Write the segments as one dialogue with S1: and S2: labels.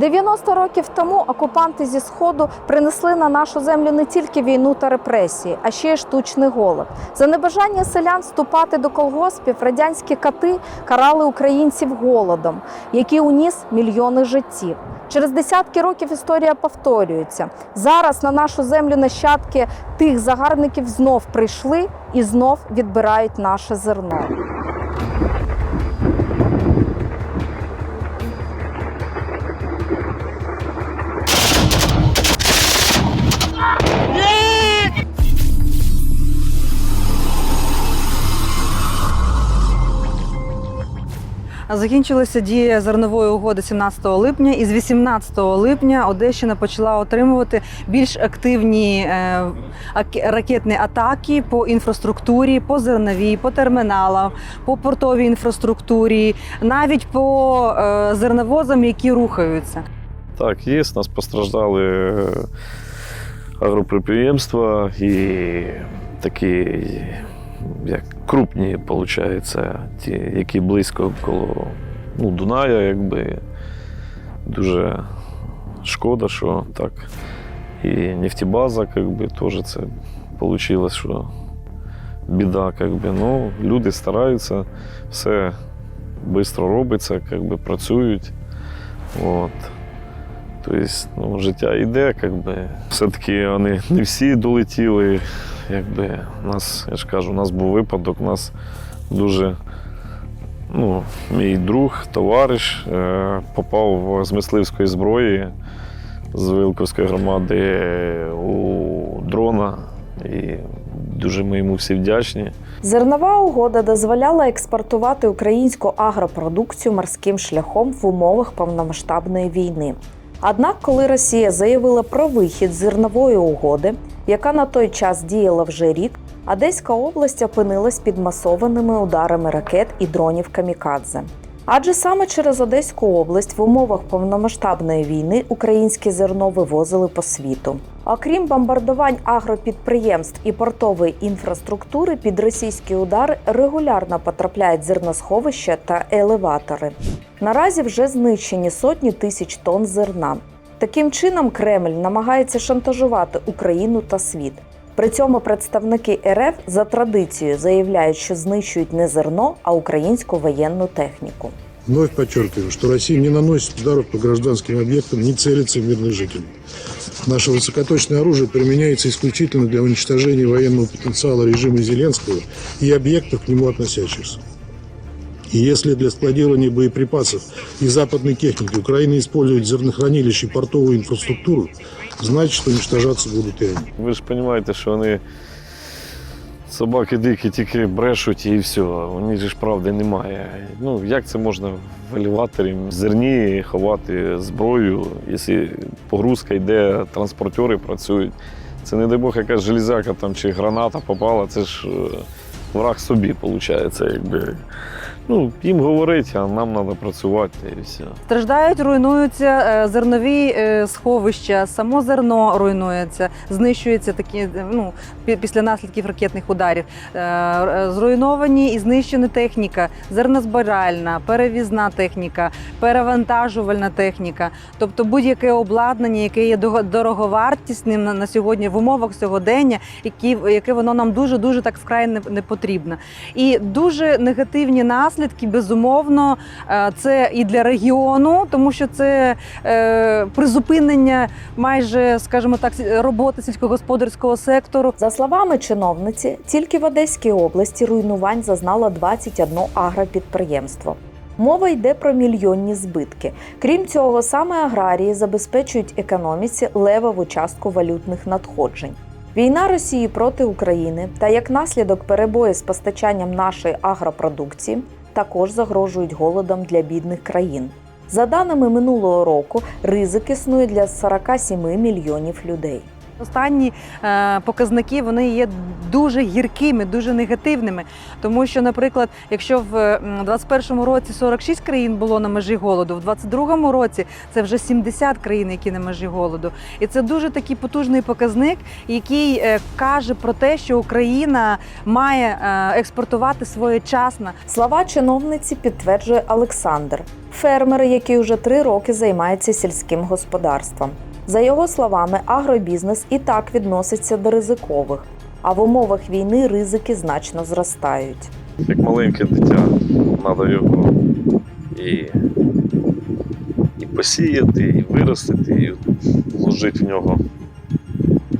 S1: 90 років тому окупанти зі сходу принесли на нашу землю не тільки війну та репресії, а ще й штучний голод. За небажання селян вступати до колгоспів радянські кати карали українців голодом, який уніс мільйони життів. Через десятки років історія повторюється. Зараз на нашу землю нащадки тих загарбників знов прийшли і знов відбирають наше зерно.
S2: Закінчилася дія зернової угоди 17 липня, і з 18 липня Одещина почала отримувати більш активні е, ракетні атаки по інфраструктурі, по зерновій, по терміналам, по портовій інфраструктурі, навіть по е, зерновозам, які рухаються.
S3: Так, є. Нас постраждали е, агропідприємства і такі, як крупні, виходить, ті, які близько коло ну, Дуная, якби. Дуже шкода, що так. І нефтебаза, якби, теж це вийшло, що біда, якби. Ну, люди стараються, все швидко робиться, якби, працюють. От. Тобто, ну, життя йде, якби. Все-таки вони не всі долетіли. Якби, у нас, я ж кажу, у нас був випадок, у нас дуже ну, мій друг, товариш е, попав з мисливської зброї з Вилковської громади у дрона. І дуже ми йому всі вдячні.
S1: Зернова угода дозволяла експортувати українську агропродукцію морським шляхом в умовах повномасштабної війни. Однак, коли Росія заявила про вихід з зернової угоди, яка на той час діяла вже рік, Одеська область опинилась під масованими ударами ракет і дронів камікадзе. Адже саме через Одеську область в умовах повномасштабної війни українське зерно вивозили по світу. Окрім бомбардувань агропідприємств і портової інфраструктури, під російські удари регулярно потрапляють зерносховища та елеватори. Наразі вже знищені сотні тисяч тонн зерна. Таким чином, Кремль намагається шантажувати Україну та світ. При цьому представники РФ за традицією заявляють, що знищують не зерно, а українську воєнну техніку.
S4: Вновь подчеркиваю, что Россия не наносит ударов по гражданским объектам, не целится в мирных жителей. Наше высокоточное оружие применяется исключительно для уничтожения военного потенциала режима Зеленского и объектов к нему относящихся. И если для складирования боеприпасов и западной техники Украина использует зернохранилища и портовую инфраструктуру, значит, что уничтожаться будут и они.
S3: Ви ж розумієте, що вони собаки дикі тільки брешуть і все. У них ж правди немає. Ну, як це можна в елеваторі в зерні ховати зброю, якщо погрузка йде, транспортери працюють. Це не дай Бог, якась железяка там чи граната попала, це ж е, враг собі, виходить, якби. Ну, їм говорить, а нам треба працювати і все.
S2: Страждають, руйнуються е, зернові е, сховища, само зерно руйнується, знищується такі е, ну, після наслідків ракетних ударів. Зруйновані і знищена техніка, зернозбиральна, перевізна техніка, перевантажувальна техніка. Тобто будь-яке обладнання, яке є дороговартісним на, сьогодні в умовах сьогодення, яке воно нам дуже дуже так вкрай не, не потрібно. І дуже негативні наслідки, безумовно, е, це і для регіону, тому що це е, призупинення майже, скажімо так, роботи сільськогосподарського сектору.
S1: За словами чиновниці, тільки в Одеській області руйнувань зазнало 21 агропідприємство. Мова йде про мільйонні збитки. Крім цього, саме аграрії забезпечують економіці левову частку валютних надходжень. Війна Росії проти України та як наслідок перебої з постачанням нашої агропродукції також загрожують голодом для бідних країн. За даними минулого року, ризик існує для 47 мільйонів людей.
S2: Останні е, показники вони є дуже гіркими, дуже негативними. Тому що, наприклад, якщо в м, 21-му році 46 країн було на межі голоду, в 22-му році це вже 70 країн, які на межі голоду. І це дуже такий потужний показник, який е, каже про те, що Україна має е, експортувати своєчасно
S1: Слова чиновниці підтверджує Олександр, фермер, який уже три роки займається сільським господарством. За його словами, агробізнес і так відноситься до ризикових, а в умовах війни ризики значно зростають.
S3: Як маленьке дитя, треба його і, і посіяти, і виростити, і вложити в нього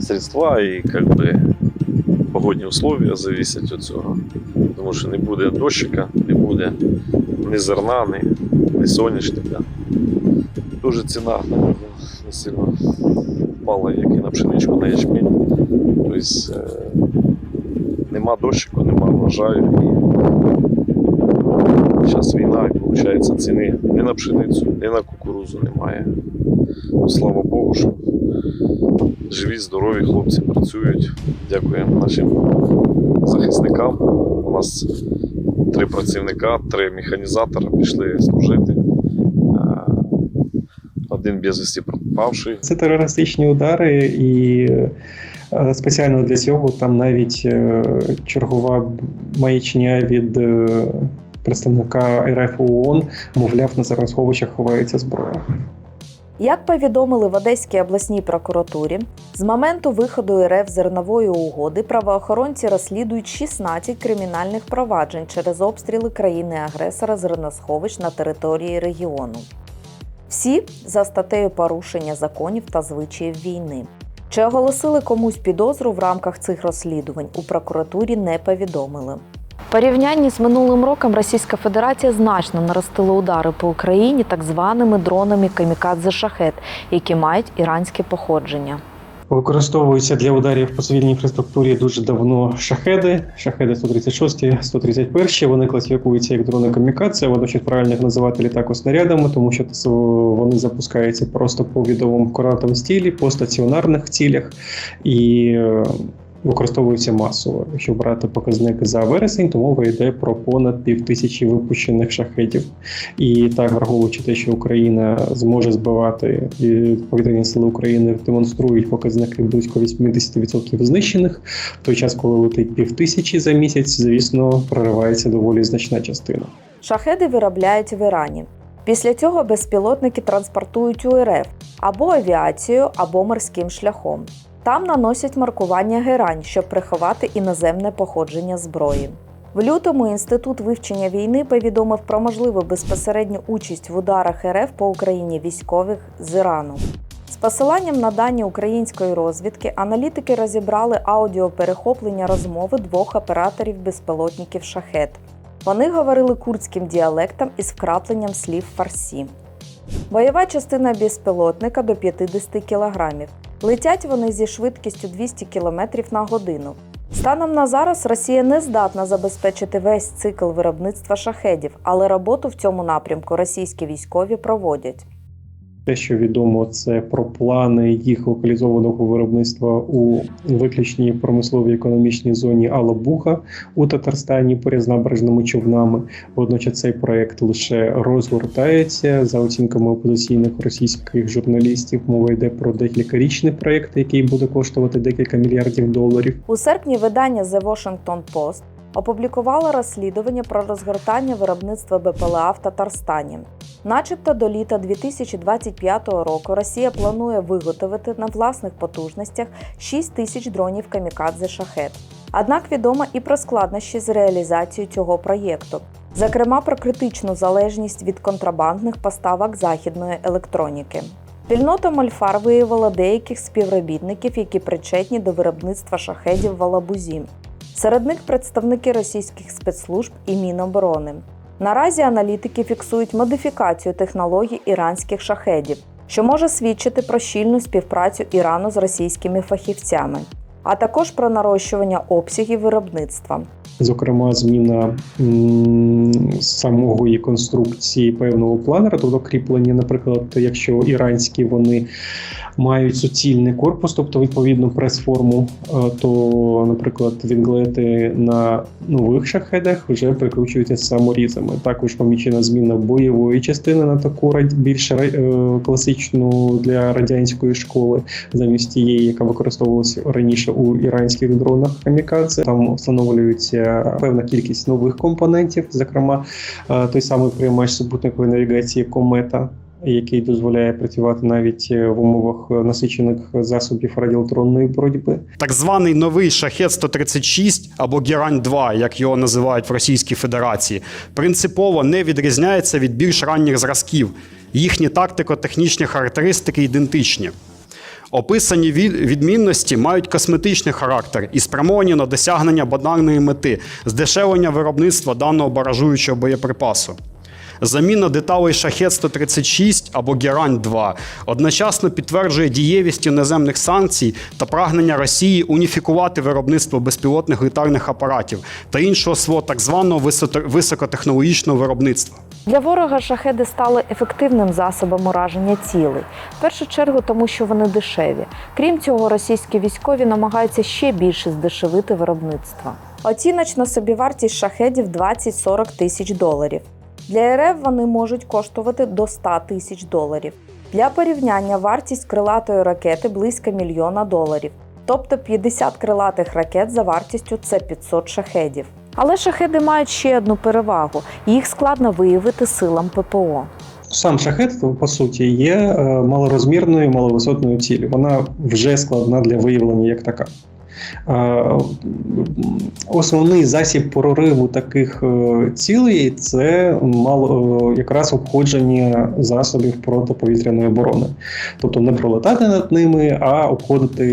S3: средства, і як би, погодні условия зависять від цього. Тому що не буде дощика, не буде ні зерна, ні, ні соняшника. Дуже ціна не сильно впала, як і на пшеничку, на ячмінь. Тобто е, нема дощику, нема врожаю. І зараз війна, і виходить, ціни ні на пшеницю, ні на кукурузу немає. Ну, Слава Богу, що живі, здорові хлопці працюють. Дякуємо нашим захисникам. У нас три працівника, три механізатора пішли служити. Один безвісті пропавший.
S5: Це терористичні удари, і е, спеціально для цього там навіть е, чергова маячня від е, представника РФ ООН, мовляв, на заросховищах ховається зброя.
S1: Як повідомили в Одеській обласній прокуратурі, з моменту виходу РФ зернової угоди правоохоронці розслідують 16 кримінальних проваджень через обстріли країни-агресора зерносховищ на території регіону. Всі за статтею порушення законів та звичаїв війни. Чи оголосили комусь підозру в рамках цих розслідувань у прокуратурі не повідомили. В порівнянні з минулим роком Російська Федерація значно наростила удари по Україні так званими дронами камікадзе шахет, які мають іранське походження.
S5: Використовуються для ударів по цивільній інфраструктурі дуже давно шахеди. Шахеди 136, 131. Вони класифікуються як дрони камікадзе. Водночас правильно їх називати літако-снарядами, тому що вони запускаються просто по відомому коратовому стілі, по стаціонарних цілях і е, використовуються масово. Якщо брати показник за вересень, то мова йде про понад півтисячі випущених шахедів. І так, враховуючи те, що Україна зможе збивати повітряні сили України демонструють показники близько 80% знищених. В той час, коли летить півтисячі за місяць, звісно, проривається доволі значна частина.
S1: Шахеди виробляють в Ірані. Після цього безпілотники транспортують у РФ або авіацією, або морським шляхом. Там наносять маркування герань, щоб приховати іноземне походження зброї. В лютому інститут вивчення війни повідомив про можливу безпосередню участь в ударах РФ по Україні військових з Ірану. З посиланням на дані української розвідки аналітики розібрали аудіоперехоплення розмови двох операторів безпілотників шахет. Вони говорили курдським діалектом із вкрапленням слів фарсі. Бойова частина безпілотника до 50 кг. Летять вони зі швидкістю 200 км на годину. Станом на зараз Росія не здатна забезпечити весь цикл виробництва шахедів, але роботу в цьому напрямку російські військові проводять.
S5: Те, що відомо, це про плани їх локалізованого виробництва у виключній промисловій економічній зоні Алабуха у Татарстані поряд з набережними човнами. Водночас цей проект лише розгортається за оцінками опозиційних російських журналістів. Мова йде про декількарічний проект, який буде коштувати декілька мільярдів доларів.
S1: У серпні видання The Washington Post опублікувало розслідування про розгортання виробництва БПЛА в Татарстані. Начебто до літа 2025 року Росія планує виготовити на власних потужностях 6 тисяч дронів камікадзе шахет. Однак відомо і про складнощі з реалізацією цього проєкту, зокрема про критичну залежність від контрабандних поставок західної електроніки. Спільнота Мольфар виявила деяких співробітників, які причетні до виробництва шахедів в Алабузі. Серед них представники російських спецслужб і Міноборони. Наразі аналітики фіксують модифікацію технологій іранських шахедів, що може свідчити про щільну співпрацю Ірану з російськими фахівцями. а також про нарощування обсягів виробництва.
S5: Зокрема, зміна самої конструкції певного планера, тобто кріплення, наприклад, якщо іранські вони мають суцільний корпус, тобто відповідно прес-форму, е, то, наприклад, вінглети на нових шахедах вже прикручуються саморізами. Також помічена зміна бойової частини на таку більш е, класичну для радянської школи, замість тієї, яка використовувалася раніше у іранських дронах камікадзе. Там встановлюється певна кількість нових компонентів, зокрема е, той самий приймач супутникової навігації комета. Який дозволяє працювати навіть е, в умовах е, насичених засобів радіоелектронної боротьби.
S6: Так званий новий шахет 136 або Герань 2 як його називають в Російській Федерації, принципово не відрізняється від більш ранніх зразків. Їхні тактико-технічні характеристики ідентичні. Описані від- відмінності мають косметичний характер і спрямовані на досягнення банальної мети здешевлення виробництва даного баражуючого боєприпасу. Заміна деталей шахет 136 або Герань 2 одночасно підтверджує дієвість іноземних санкцій та прагнення Росії уніфікувати виробництво безпілотних літальних апаратів та іншого свого так званого високотехнологічного виробництва.
S1: Для ворога шахеди стали ефективним засобом ураження цілей. В першу чергу, тому що вони дешеві. Крім цього, російські військові намагаються ще більше здешевити виробництво. Оціночна собівартість шахедів 20-40 тисяч доларів. Для РФ вони можуть коштувати до 100 тисяч доларів. Для порівняння вартість крилатої ракети близько мільйона доларів. Тобто 50 крилатих ракет за вартістю це 500 шахедів. Але шахеди мають ще одну перевагу: їх складно виявити силам ППО.
S5: Сам шахет, по суті, є е, малорозмірною, маловисотною ціллю. Вона вже складна для виявлення як така. Е, Основний засіб прориву таких е, цілей це мало е, якраз обходження засобів протиповітряної оборони, тобто не пролетати над ними, а обходити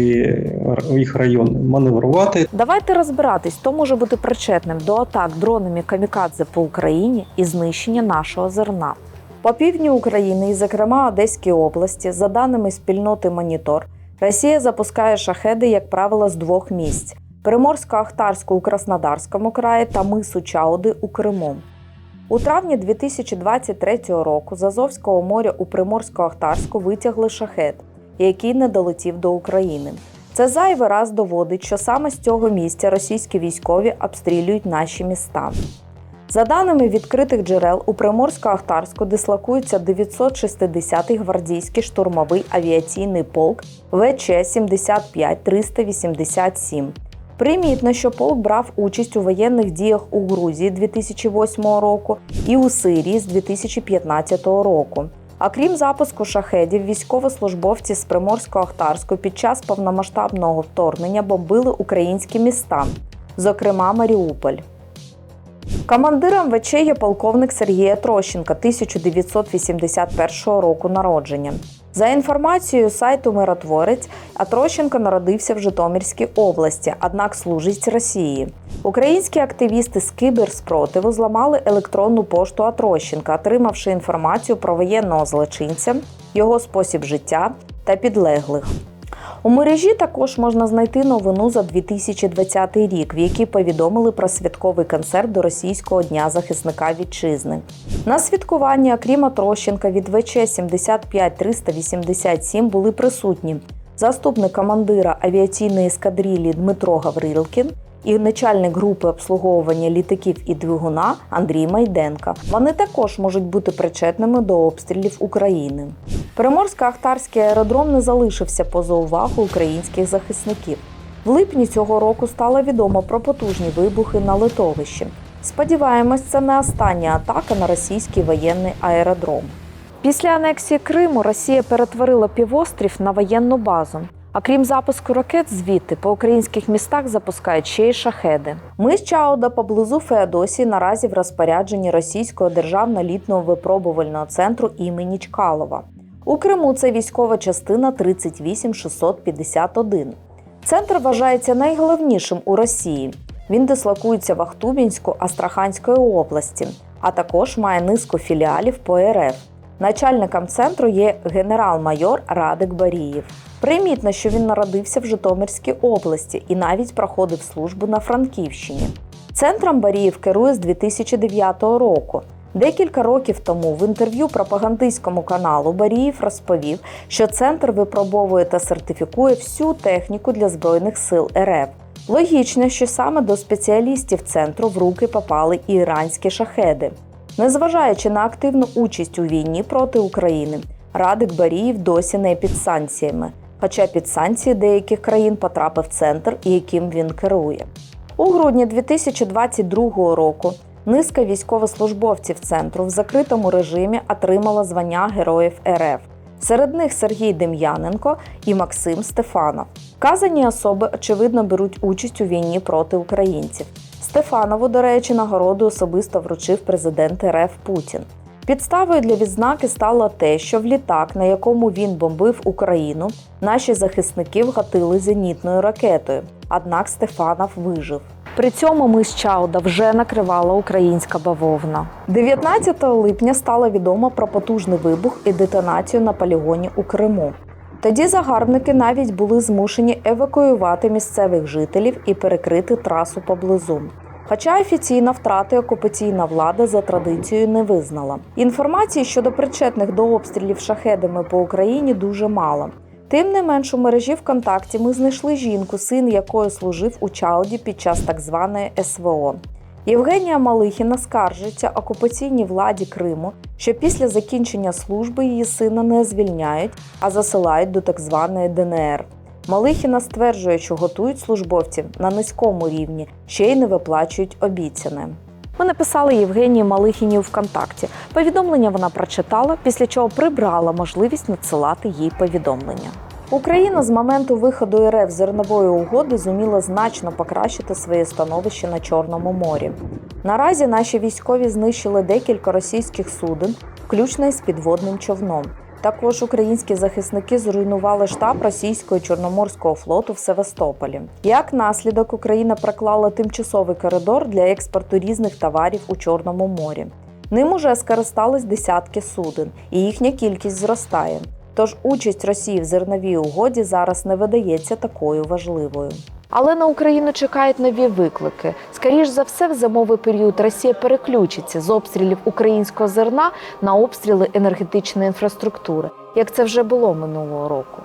S5: їх райони, маневрувати
S1: Давайте розбиратись, хто може бути причетним до атак дронами камікадзе по Україні і знищення нашого зерна. По півдню України, і зокрема Одеській області, за даними спільноти Монітор, Росія запускає шахеди, як правило, з двох місць: Приморсько-Ахтарську у Краснодарському краї та мису Чауди у Криму. У травні 2023 року з Азовського моря у Приморсько-Ахтарську витягли шахет, який не долетів до України. Це зайвий раз доводить, що саме з цього місця російські військові обстрілюють наші міста. За даними відкритих джерел, у Приморсько-Ахтарську дислокується 960-й гвардійський штурмовий авіаційний полк ВЧ 75 387. Примітно, що полк брав участь у воєнних діях у Грузії 2008 року і у Сирії з 2015 року. А крім запуску шахедів, військовослужбовці з Приморсько-Ахтарську під час повномасштабного вторгнення бомбили українські міста, зокрема Маріуполь. Командиром ВЧ є полковник Сергія Трощенка 1981 року народження. За інформацією сайту Миротворець, Атрощенко народився в Житомирській області, однак служить Росії. Українські активісти з киберспротиву зламали електронну пошту Атрощенка, отримавши інформацію про воєнного злочинця, його спосіб життя та підлеглих. У мережі також можна знайти новину за 2020 рік, в якій повідомили про святковий концерт до російського дня захисника вітчизни. На святкуванні, окрім Атрощенка від ВЧ 75 387 були присутні заступник командира авіаційної ескадрилі Дмитро Гаврилкін і начальник групи обслуговування літаків і двигуна Андрій Майденка. Вони також можуть бути причетними до обстрілів України. Приморсько-Ахтарський аеродром не залишився поза увагу українських захисників. В липні цього року стало відомо про потужні вибухи на литовищі. Сподіваємось, це не остання атака на російський воєнний аеродром. Після анексії Криму Росія перетворила півострів на воєнну базу. А крім запуску ракет звідти по українських містах запускають ще й шахеди. Мис Чауда поблизу Феодосії наразі в розпорядженні російського державно літного випробувального центру імені Чкалова. У Криму це військова частина 38651. Центр вважається найголовнішим у Росії. Він дислокується в Ахтубінську Астраханської області, а також має низку філіалів по РФ. Начальником центру є генерал-майор Радик Барієв. Примітно, що він народився в Житомирській області і навіть проходив службу на Франківщині. Центром Барієв керує з 2009 року. Декілька років тому в інтерв'ю пропагандистському каналу Баріїв розповів, що центр випробовує та сертифікує всю техніку для збройних сил РФ. Логічно, що саме до спеціалістів центру в руки попали і іранські шахеди. Незважаючи на активну участь у війні проти України, Радик Баріїв досі не під санкціями, хоча під санкції деяких країн потрапив центр, яким він керує. У грудні 2022 року низка військовослужбовців центру в закритому режимі отримала звання Героїв РФ. Серед них Сергій Дем'яненко і Максим Стефанов. Вказані особи очевидно беруть участь у війні проти українців. Стефанову, до речі, нагороду особисто вручив президент РФ Путін. Підставою для відзнаки стало те, що в літак, на якому він бомбив Україну, наші захисники вгатили зенітною ракетою. Однак Стефанов вижив. При цьому мис Чауда вже накривала українська бавовна. 19 липня стало відомо про потужний вибух і детонацію на полігоні у Криму. Тоді загарбники навіть були змушені евакуювати місцевих жителів і перекрити трасу поблизу. Хоча офіційно втрати окупаційна влада за традицією не визнала. Інформації щодо причетних до обстрілів шахедами по Україні дуже мало. Тим не менш, у мережі ВКонтакті ми знайшли жінку, син якої служив у Чауді під час так званої СВО. Євгенія Малихіна скаржиться окупаційній владі Криму, що після закінчення служби її сина не звільняють, а засилають до так званої ДНР. Малихіна стверджує, що готують службовців на низькому рівні, ще й не виплачують обіцяне. Ми написали Євгенії Малихіні у ВКонтакті. Повідомлення вона прочитала, після чого прибрала можливість надсилати їй повідомлення. Україна з моменту виходу РФ зернової угоди зуміла значно покращити своє становище на Чорному морі. Наразі наші військові знищили декілька російських суден, включно із підводним човном. Також українські захисники зруйнували штаб російського Чорноморського флоту в Севастополі. Як наслідок, Україна проклала тимчасовий коридор для експорту різних товарів у Чорному морі. Ним уже скористались десятки суден, і їхня кількість зростає. Тож участь Росії в зерновій угоді зараз не видається такою важливою. Але на Україну чекають нові виклики. Скоріш за все, в зимовий період Росія переключиться з обстрілів українського зерна на обстріли енергетичної інфраструктури, як це вже було минулого року.